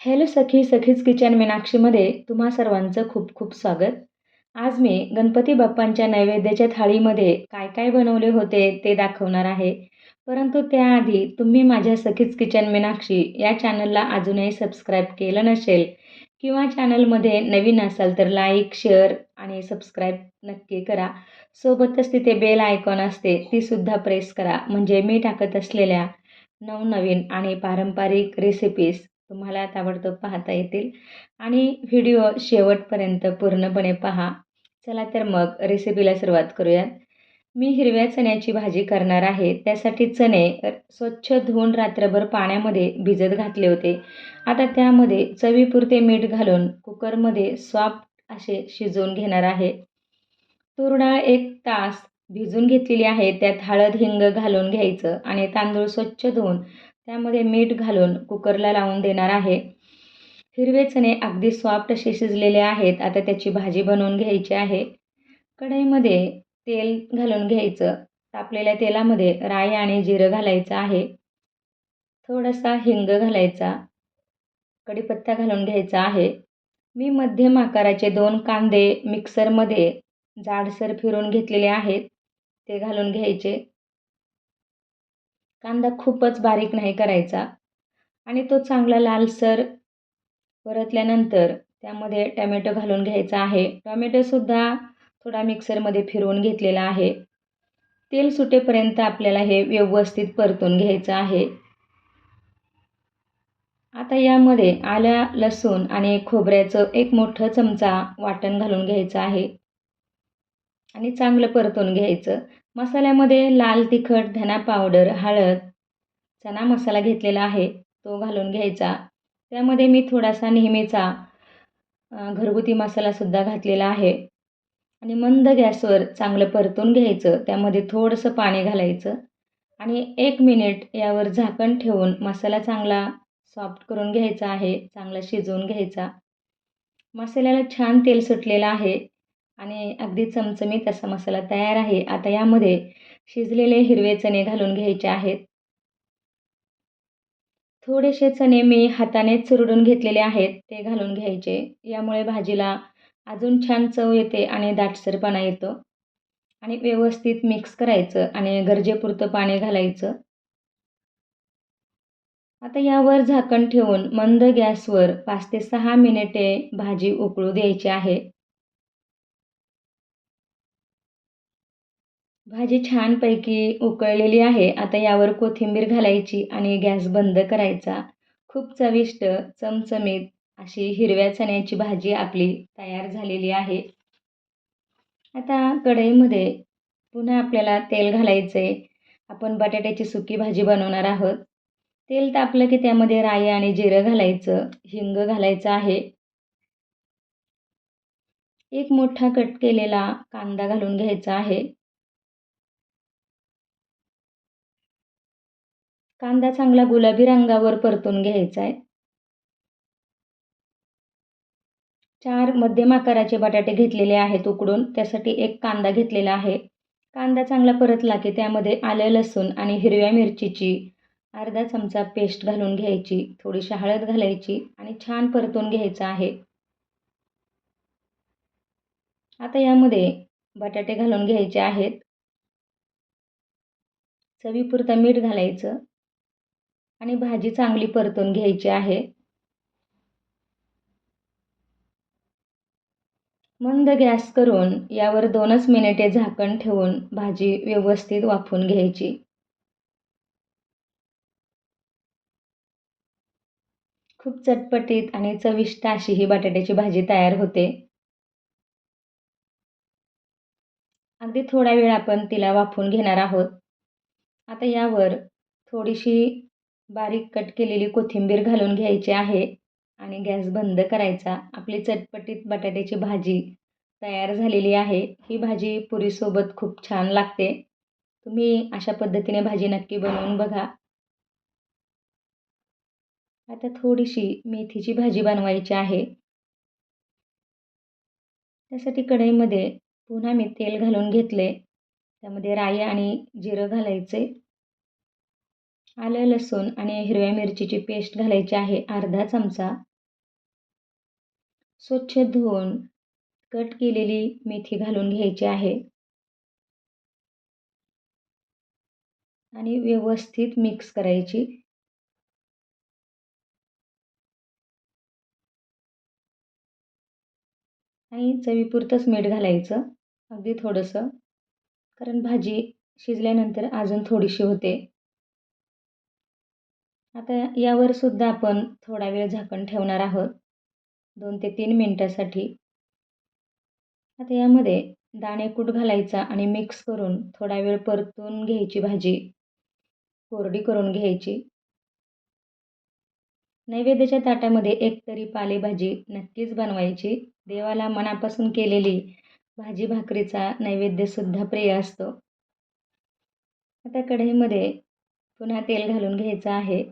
Hello सखी सखीज kitchen मीनाक्षीमध्ये तुम्हा सर्वांचं खूप खूप स्वागत. आज मी गणपती बाप्पांच्या नैवेद्याच्या थाळीमध्ये काय काय बनवले होते ते दाखवणार आहे. परंतु त्याआधी तुम्ही माझ्या सखीज किचन मीनाक्षी या चॅनलला अजूनही सबस्क्राईब केलं नसेल किंवा चॅनलमध्ये नवीन असाल तर लाईक शेअर आणि सबस्क्राईब नक्की करा. सोबतच तिथे बेल आयकॉन असते तीसुद्धा प्रेस करा. म्हणजे मी टाकत असलेल्या नवनवीन आणि पारंपरिक रेसिपीज तुम्हाला ताबडतोब पाहता येतील. आणि व्हिडिओ शेवटपर्यंत पूर्णपणे पहा. चला तर मग रेसिपीला सुरुवात करूयात. मी हिरव्या चण्याची भाजी करणार आहे. त्यासाठी चणे स्वच्छ धुवून रात्रभर पाण्यामध्ये भिजत घातले होते. आता त्यामध्ये चवीपुरते मीठ घालून कुकरमध्ये सॉफ्ट असे शिजवून घेणार आहे. तूर डाळ एक तास भिजून घेतलेली आहे. त्यात हळद हिंग घालून घ्यायचं आणि तांदूळ स्वच्छ धुवून त्यामध्ये मीठ घालून कुकरला लावून देणार आहे. हिरवे चणे अगदी सॉफ्ट असे शिजलेले आहेत. आता त्याची भाजी बनवून घ्यायची आहे. कढईमध्ये तेल घालून घ्यायचं. तापलेल्या तेलामध्ये राई आणि जिरं घालायचं आहे. थोडासा हिंग घालायचा. कढीपत्ता घालून घ्यायचा आहे. मी मध्यम आकाराचे दोन कांदे मिक्सरमध्ये जाडसर फिरून घेतलेले आहेत. ते घालून घ्यायचे. कांदा खूपच बारीक नाही करायचा. आणि तो चांगला लालसर परतल्यानंतर त्यामध्ये टॅमॅटो घालून घ्यायचा आहे. टॉमॅटोसुद्धा थोडा मिक्सरमध्ये फिरवून घेतलेला आहे. तेल सुटेपर्यंत आपल्याला हे व्यवस्थित परतून घ्यायचं आहे. आता यामध्ये आल्या लसूण आणि खोबऱ्याचं एक मोठं चमचा वाटण घालून घ्यायचं आहे. आणि चांगलं परतून घ्यायचं. मसाल्यामध्ये लाल तिखट धना पावडर हळद चना मसाला घेतलेला आहे तो घालून घ्यायचा. त्यामध्ये मी थोडासा नेहमीचा घरगुती मसालासुद्धा घातलेला आहे. आणि मंद गॅसवर चांगलं परतून घ्यायचं त्यामध्ये थोडंसं पाणी घालायचं. आणि एक मिनिट यावर झाकण ठेवून मसाला चांगला सॉफ्ट करून घ्यायचा आहे चांगला शिजवून घ्यायचा. मसाल्याला छान तेल सुटलेलं आहे आणि अगदी चमचमीत असा मसाला तयार आहे. आता यामध्ये शिजलेले हिरवे चणे घालून घ्यायचे आहेत. थोडेसे चणे मी हाताने चुरडून घेतलेले आहेत ते घालून घ्यायचे. यामुळे भाजीला अजून छान चव येते आणि दाटसरपणा येतो. आणि व्यवस्थित मिक्स करायचं आणि गरजेपुरतं पाणी घालायचं. आता यावर झाकण ठेवून मंद गॅसवर पाच ते सहा मिनिटे भाजी उकळू द्यायची आहे. भाजी छानपैकी उकळलेली आहे. आता यावर कोथिंबीर घालायची आणि गॅस बंद करायचा. खूप चविष्ट चमचमीत अशी हिरव्या चण्याची भाजी आपली तयार झालेली आहे. आता कढईमध्ये पुन्हा आपल्याला तेल घालायचं आहे आपण बटाट्याची सुकी भाजी बनवणार आहोत. तेल तापलं की त्यामध्ये राई आणि जिरं घालायचं हिंग घालायचं आहे. एक मोठा कट केलेला कांदा घालून घ्यायचा आहे. कांदा चांगला गुलाबी रंगावर परतून घ्यायचा आहे. चार मध्यम आकाराचे बटाटे घेतलेले आहेत उकडून. त्यासाठी एक कांदा घेतलेला आहे. कांदा चांगला परतला की त्यामध्ये आलं लसूण आणि हिरव्या मिरचीची अर्धा चमचा पेस्ट घालून घ्यायची थोडीशी हळद घालायची आणि छान परतून घ्यायचं आहे. आता यामध्ये बटाटे घालून घ्यायचे आहेत. चवीपुरतं मीठ घालायचं. आणि भाजी चांगली परतून घ्यायची आहे. मंद गॅस करून यावर दोनच मिनिटे झाकण ठेवून भाजी व्यवस्थित वाफून घ्यायची. खूप चटपटीत आणि चविष्ट अशी ही बटाट्याची भाजी तयार होते. अगदी थोडा वेळ आपण तिला वाफून घेणार आहोत. आता यावर थोडीशी बारीक कट केलेली कोथिंबीर घालून घ्यायची आहे आणि गॅस बंद करायचा. आपली चटपटीत बटाट्याची भाजी तयार झालेली आहे. ही भाजी पुरीसोबत खूप छान लागते. तुम्ही अशा पद्धतीने भाजी नक्की बनवून बघा. आता थोडीशी मेथीची भाजी बनवायची आहे. त्यासाठी कढईमध्ये पुन्हा मी तेल घालून घेतले. त्यामध्ये राई आणि जिरं घालायचे. आलं लसूण आणि हिरव्या मिरचीची पेस्ट घालायची आहे. अर्धा चमचा स्वच्छ धुवून कट केलेली मेथी घालून घ्यायची आहे. आणि व्यवस्थित मिक्स करायची. आणि चवीपुरतंच मीठ घालायचं. अगदी थोडंसं. कारण भाजी शिजल्यानंतर अजून थोडीशी होते. आता यावर सुद्धा आपण थोडा वेळ झाकण ठेवणार आहोत. दोन ते तीन मिनटासाठी. आता यामध्ये दाणेकूट घालायचा आणि मिक्स करून थोडा वेळ परतून घ्यायची भाजी. कोरडी करून घ्यायची. नैवेद्याच्या ताटामध्ये एक तरी पालेभाजी नक्कीच बनवायची. देवाला मनापासून केलेली भाजी भाकरीचा नैवेद्यसुद्धा प्रिय असतो. आता कढईमध्ये पुन्हा तेल घालून घ्यायचं आहे.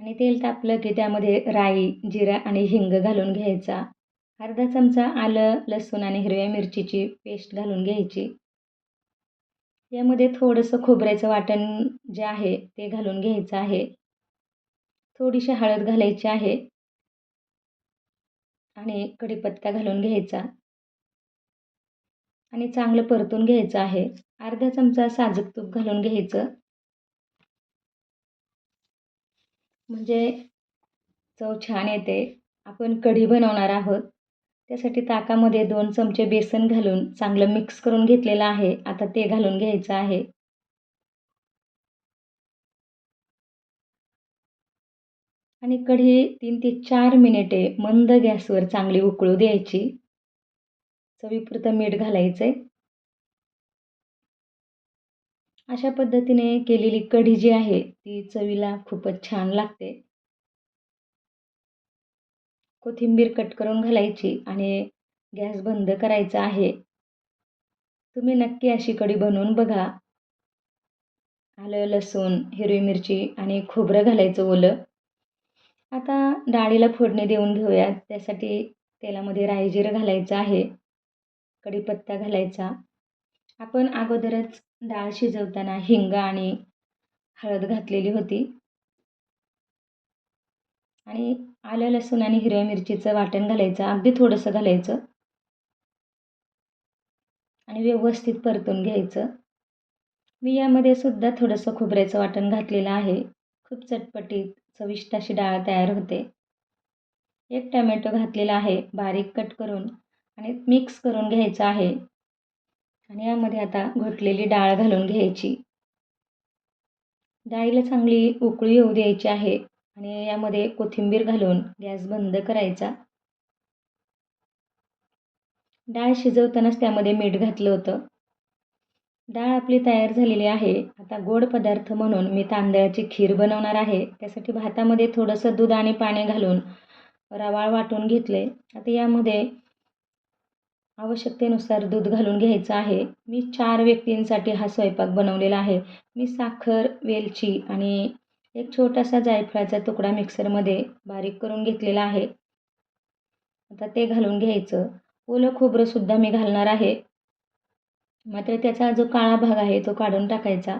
आणि तेल तापलं की त्यामध्ये राई जिरा आणि हिंग घालून घ्यायचा. अर्धा चमचा आलं लसूण आणि हिरव्या मिरचीची पेस्ट घालून घ्यायची. यामध्ये थोडंसं खोबऱ्याचं वाटण जे आहे ते घालून घ्यायचं आहे. थोडीशी हळद घालायची आहे. आणि कढीपत्ता घालून घ्यायचा. आणि चांगलं परतून घ्यायचं आहे. अर्धा चमचा साजूक तूप घालून घ्यायचं. म्हणजे चव छान येते. आपण कढी बनवणार आहोत. त्यासाठी ताकामध्ये दोन चमचे बेसन घालून चांगलं मिक्स करून घेतलेलं आहे. आता ते घालून घ्यायचं आहे. आणि कढी तीन ते चार मिनिटे मंद गॅसवर चांगली उकळू द्यायची. चवीपुरतं मीठ घालायचं आहे अशा पद्धतीने केलेली कढी जी आहे ती चवीला खूपच छान लागते. कोथिंबीर कट करून घालायची आणि गॅस बंद करायचा आहे. तुम्ही नक्की अशी कढी बनवून बघा. आलं लसूण हिरवी मिरची आणि खोबरं घालायचं ओलं. आता डाळीला फोडणी देऊन घेऊयात. त्यासाठी तेलामध्ये राई जिरं घालायचं आहे. कढीपत्ता घालायचा. आपण अगोदरच डाळ शिजवताना हिंग आणि हळद घातलेली होती. आणि आलं लसूण आणि हिरव्या मिरचीचं वाटण घालायचं अगदी थोडंसं घालायचं. आणि व्यवस्थित परतून घ्यायचं. मी यामध्ये सुद्धा थोडंसं खोबऱ्याचं वाटण घातलेलं आहे. खूप चटपटीत चविष्ट अशी डाळ तयार होते. एक टमॅटो घातलेला आहे बारीक कट करून आणि मिक्स करून घ्यायचं आहे. आणि यामध्ये आता घोटलेली डाळ घालून घ्यायची. डाळीला चांगली उकळी येऊ द्यायची आहे आणि यामध्ये कोथिंबीर घालून गॅस बंद करायचा. डाळ शिजवतानाच त्यामध्ये मीठ घातलं होतं. डाळ आपली तयार झालेली आहे. आता गोड पदार्थ म्हणून मी तांदळाची खीर बनवणार आहे. त्यासाठी भातामध्ये थोडंसं दूध आणि पाणी घालून रवाळ वाटून घेतले आता यामध्ये आवश्यकतेनुसार दूध घालून घ्यायचं आहे. मी चार व्यक्तींसाठी हा स्वयंपाक बनवलेला आहे. मी साखर वेलची आणि एक छोटासा जायफळाचा तुकडा मिक्सरमध्ये बारीक करून घेतलेला आहे. आता ते घालून घ्यायचं. ओलं खोबरंसुद्धा मी घालणार आहे. मात्र त्याचा जो काळा भाग आहे तो काढून टाकायचा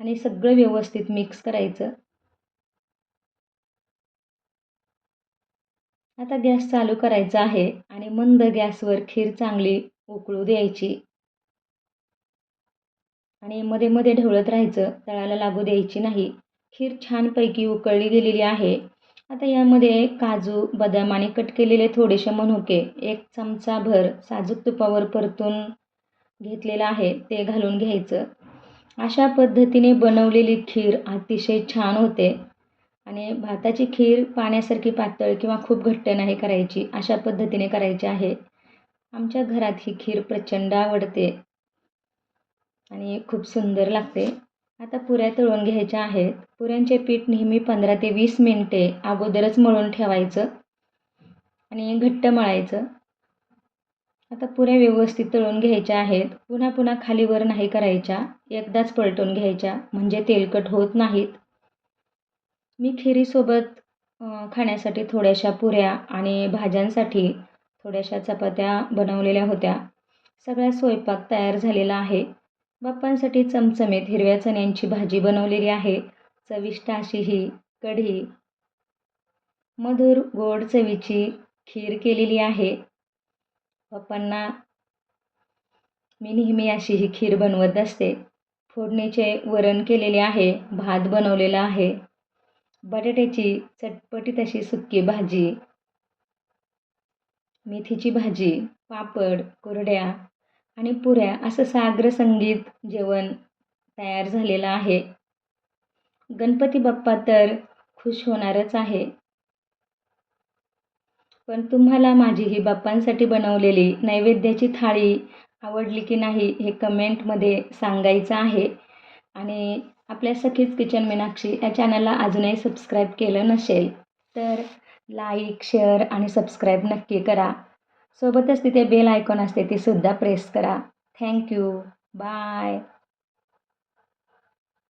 आणि सगळं व्यवस्थित मिक्स करायचं. आता गॅस चालू करायचा आहे आणि मंद गॅसवर खीर चांगली उकळू द्यायची. आणि मध्ये मध्ये ढवळत राहायचं तळाला लागू द्यायची नाही. खीर छानपैकी उकळली गेलेली आहे. आता यामध्ये काजू बदाम आणि कट केलेले थोडेसे मनुके एक चमचा भर साजूक तुपावर परतून घेतलेलं आहे ते घालून घ्यायचं. अशा पद्धतीने बनवलेली खीर अतिशय छान होते. आणि भाताची खीर पाण्यासारखी पातळ किंवा खूप घट्ट नाही करायची अशा पद्धतीने करायची आहे. आमच्या घरात ही खीर प्रचंड आवडते आणि खूप सुंदर लागते. आता पुऱ्या तळून घ्यायच्या आहेत. पुऱ्यांचे पीठ नेहमी पंधरा ते वीस मिनटे अगोदरच मळून ठेवायचं आणि घट्ट मळायचं. आता पुऱ्या व्यवस्थित तळून घ्यायच्या आहेत. पुन्हा पुन्हा खालीवर नाही करायच्या. एकदाच पलटून घ्यायच्या. म्हणजे तेलकट होत नाहीत. मी खिरीसोबत खाण्यासाठी थोड्याशा पुऱ्या आणि भाज्यांसाठी थोड्याशा चपात्या बनवलेल्या होत्या. सगळा स्वयंपाक तयार झालेला आहे. बाप्पांसाठी चमचमीत हिरव्या चण्यांची भाजी बनवलेली आहे. चविष्ट अशी ही कढी. मधुर गोड चवीची खीर केलेली आहे. पप्पांना मी नेहमी अशी ही खीर बनवत असते. फोडणीचे वरण केलेले आहे. भात बनवलेला आहे. बटाट्याची चटपटीत अशी सुक्की भाजी मेथीची भाजी पापड कुरड्या आणि पुऱ्या असं साग्र संगीत जेवण तयार झालेलं आहे. गणपती बाप्पा तर खुश होणारच आहे. पण तुम्हाला माझी ही बाप्पांसाठी बनवलेली नैवेद्याची थाळी आवडली की नाही हे कमेंटमध्ये सांगायचं आहे. आणि आपल्या सखीच किचन मीनाक्षी या चॅनलला अजूनही सबस्क्राईब केलं नसेल तर लाईक शेअर आणि सबस्क्राईब नक्की करा. सोबतच तिथे बेल आयकॉन असते ती सुद्धा प्रेस करा. Thank you bye